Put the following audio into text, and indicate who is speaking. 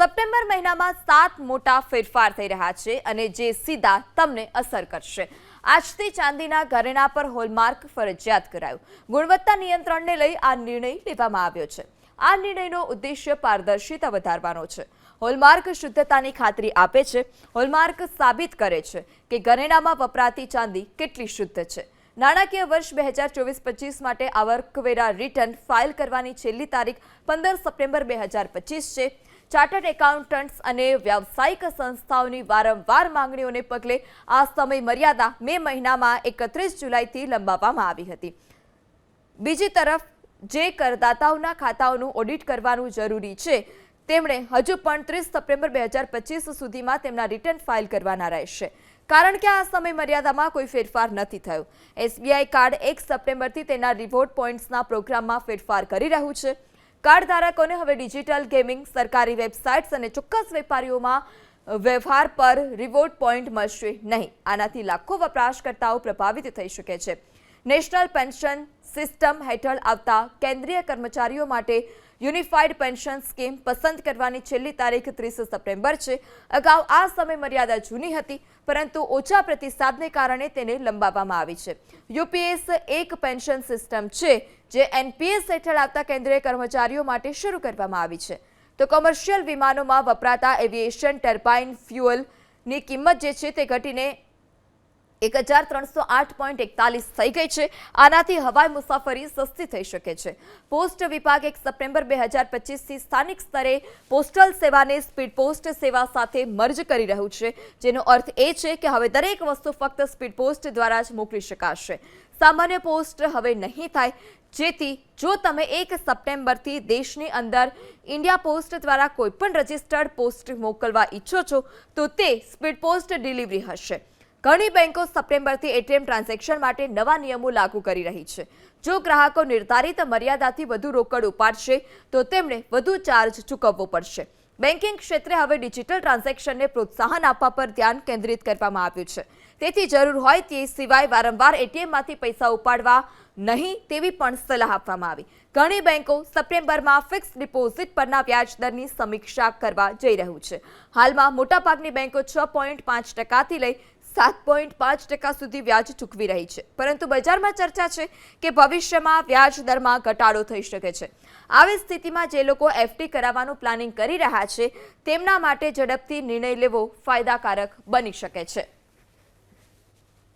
Speaker 1: September મહિનામાં સાત મોટા ફેરફાર થઈ રહ્યા છે અને જે સીધા તમને અસર કરશે. આજથી ચાંદીના ઘરેણા પર હોલમાર્ક ફરજિયાત કરાયું. ગુણવત્તા નિયંત્રણને લઈ આ નિર્ણય લેવામાં આવ્યો છે. આ નિર્ણયનો ઉદ્દેશ્ય પારદર્શિતા વધારવાનો છે. હોલમાર્ક શુદ્ધતાની ખાતરી આપે છે. હોલમાર્ક સાબિત કરે છે કે ઘરેણામાં વપરાતી ચાંદી કેટલી શુદ્ધ છે. નાણાકીય વર્ષ બે હજાર ચોવીસ પચીસ માટે આવકવેરા રિટર્ન ફાઇલ કરવાની છેલ્લી તારીખ પંદર સપ્ટેમ્બર બે હજાર પચીસ છે. ચાર્ટર્ડ એકાઉન્ટન્ટ્સ અને વ્યાવસાયિક સંસ્થાઓની વારંવાર માંગણીઓને પગલે આ સમય મર્યાદા મે મહિનામાં એકત્રીસ જુલાઈથી લંબાવવામાં આવી હતી. બીજી તરફ, જે કરદાતાઓના ખાતાઓનું ઓડિટ કરવાનું જરૂરી છે, તેમણે હજુ પણ ત્રીસ સપ્ટેમ્બર બે હજાર પચીસ સુધીમાં તેમના રિટર્ન ફાઇલ કરવાના રહેશે. કારણ કે આ સમય મર્યાદામાં કોઈ ફેરફાર નથી થયો. એસબીઆઈ કાર્ડ એક સપ્ટેમ્બરથી તેના રિવોર્ડ પોઈન્ટ્સના પ્રોગ્રામમાં ફેરફાર કરી રહ્યું છે. કાર્ડ ધારકોને હવે ડિજિટલ ગેમિંગ, સરકારી વેબસાઇટ્સ અને ચોક્કસ વેપારીઓમાં વ્યવહાર પર રિવોર્ડ પોઈન્ટ મળશે નહીં. આનાથી લાખો વપરાશકર્તાઓ પ્રભાવિત થઈ શકે છે. નેશનલ પેન્શન સિસ્ટમ હેઠળ આવતા કેન્દ્રીય કર્મચારીઓ માટે યુનિફાઈડ પેન્શન સ્કીમ પસંદ કરવાની છેલ્લી તારીખ ત્રીસ સપ્ટેમ્બર છે. અગાઉ આ સમય મર્યાદા જૂની હતી, પરંતુ ઓછા પ્રતિસાદને કારણે તેને લંબાવવામાં આવી છે. યુપીએસ એક પેન્શન સિસ્ટમ છે જે એનપીએસ હેઠળ આવતા કેન્દ્રીય કર્મચારીઓ માટે શરૂ કરવામાં આવી છે. તો કોમર્શિયલ વિમાનોમાં વપરાતા એવિએશન ટર્બાઇન ફ્યુઅલની કિંમત જે છે તે ઘટીને એક હજાર ત્રણસો આઠ પોઈન્ટ એકતાલીસ થઈ ગઈ છે. આનાથી હવાઈ મુસાફરી સસ્તી થઈ શકે છે. પોસ્ટ વિભાગ એક સપ્ટેમ્બર બે હજાર પચીસથી સ્થાનિક સ્તરે પોસ્ટલ સેવાને સ્પીડ પોસ્ટ સેવા સાથે મર્જ કરી રહ્યું છે. જેનો અર્થ એ છે કે હવે દરેક વસ્તુ ફક્ત સ્પીડ પોસ્ટ દ્વારા જ મોકલી શકાશે. સામાન્ય પોસ્ટ હવે નહીં થાય. જેથી જો તમે એક સપ્ટેમ્બરથી દેશની અંદર ઇન્ડિયા પોસ્ટ દ્વારા કોઈપણ રજિસ્ટર્ડ પોસ્ટ મોકલવા ઈચ્છો છો, તો તે સ્પીડ પોસ્ટ ડિલિવરી હશે. ઘણી બેંકો સપ્ટેમ્બરથી એટીએમ ટ્રાન્ઝેક્શન માટે નવા નિયમો લાગુ કરી રહી છે. જો ગ્રાહકો નિર્ધારિત મર્યાદાથી વધુ રોકડ ઉપાડશે, તો તેમણે વધુ ચાર્જ ચૂકવવો પડશે. બેન્કિંગ ક્ષેત્રે હવે ડિજિટલ ટ્રાન્ઝેક્શનને પ્રોત્સાહન આપવા પર ધ્યાન કેન્દ્રિત કરવામાં આવ્યું છે. તેથી જરૂર હોય તે સિવાય વારંવાર એટીએમમાંથી પૈસા ઉપાડવા નહીં તેવી પણ સલાહ આપવામાં આવી. ઘણી બેંકો સપ્ટેમ્બરમાં ફિક્સ ડિપોઝિટ પરના વ્યાજ દરની સમીક્ષા કરવા જઈ રહ્યું છે. હાલમાં મોટાભાગની બેંકો છ પોઈન્ટ પાંચ ટકાથી લઈ સાત પોઈન્ટ પાંચ ટકા સુધી વ્યાજ ચૂકવી રહી છે. પરંતુ બજારમાં ચર્ચા છે કે ભવિષ્યમાં વ્યાજ દરમાં ઘટાડો થઈ શકે છે. આવી સ્થિતિમાં જે લોકો એફડી કરાવવાનું પ્લાનિંગ કરી રહ્યા છે, તેમના માટે ઝડપથી નિર્ણય લેવો ફાયદાકારક બની શકે છે.